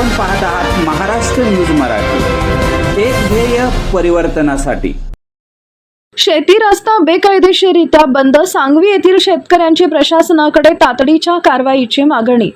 आपण पाहत आहात महाराष्ट्र न्यूज मराठी. एक ध्येय परिवर्तनासाठी. शेती रस्ता बेकायदेशीरित्या बंद सांगवी येथील शेतकऱ्यांची प्रशासनाकडे तातडीच्या कारवाईची मागणी.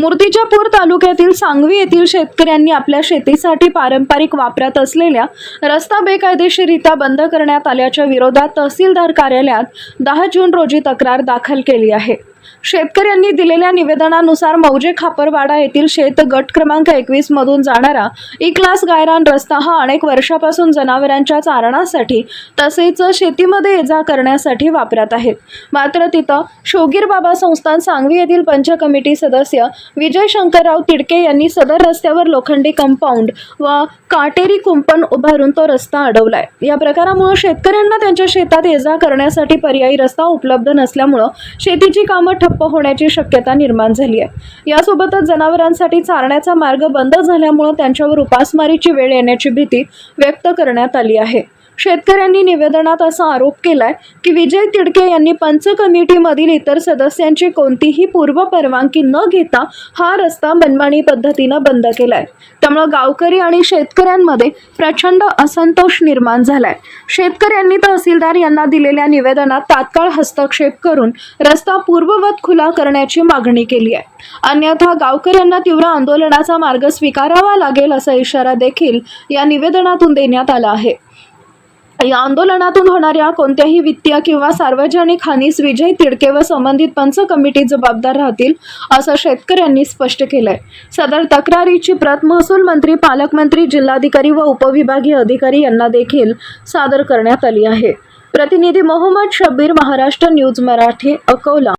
मूर्तिजापूर तालुक्यातील सांगवी येथील शेतकऱ्यांनी आपल्या शेतीसाठी पारंपरिक वापरात असलेल्या रस्ता बेकायदेशीरित्या बंद करण्यात आल्याच्या विरोधात तहसीलदार कार्यालयात दहा जून रोजी तक्रार दाखल केली आहे. शेतकऱ्यांनी दिलेल्या निवेदनानुसार मौजे खापरवाडा येथील शेत गट क्रमांक एकवीस मधून जाणारा ई क्लास गायरान रस्ता हा अनेक वर्षापासून जनावरांच्या चारणासाठी तसेच शेतीमध्ये ये जा करण्यासाठी वापरात आहेत. मात्र तिथं शोगीर बाबा संस्थान सांगवी येथील पंच कमिटी सदस्य विजय शंकरराव तिडके यांनी सदर रस्त्यावर लोखंडी कंपाऊंड व काटेरी कुंपण उभारून तो रस्ता अडवलाय. या प्रकारामुळे शेतकऱ्यांना त्यांच्या शेतात ये जा करण्यासाठी पर्यायी रस्ता उपलब्ध नसल्यामुळं शेतीची कामं कामं ठप्प होण्याची शक्यता निर्माण झाली आहे. यासोबतच जनावरांसाठी चारण्याचा मार्ग बंद झाल्यामुळं त्यांच्यावर उपासमारीची वेळ येण्याची भीती व्यक्त करण्यात आली आहे. शेतकऱ्यांनी निवेदनात असा आरोप केलाय की विजय तिडके यांनी पंच कमिटीमधील इतर सदस्यांची कोणतीही पूर्व परवानगी न घेता हा रस्ता मनमानी पद्धतीनं बंद केलाय. त्यामुळं गावकरी आणि शेतकऱ्यांमध्ये प्रचंड असंतोष निर्माण झालाय. शेतकऱ्यांनी तहसीलदार यांना दिलेल्या निवेदनात तात्काळ हस्तक्षेप करून रस्ता पूर्ववत खुला करण्याची मागणी केली आहे. अन्यथा गावकऱ्यांना तीव्र आंदोलनाचा मार्ग स्वीकारावा लागेल असा इशारा देखील या निवेदनातून देण्यात आला आहे. या आंदोलनातून होणाऱ्या कोणत्याही वित्तीय किंवा सार्वजनिक हानीस विजय तिडके व संबंधित पंच कमिटी जबाबदार राहतील असं शेतकऱ्यांनी स्पष्ट केलंय. सदर तक्रारीची प्रत महसूल मंत्री पालकमंत्री जिल्हाधिकारी व उपविभागीय अधिकारी यांना देखील सादर करण्यात आली आहे. प्रतिनिधी मोहम्मद शब्बीर महाराष्ट्र न्यूज मराठी अकोला.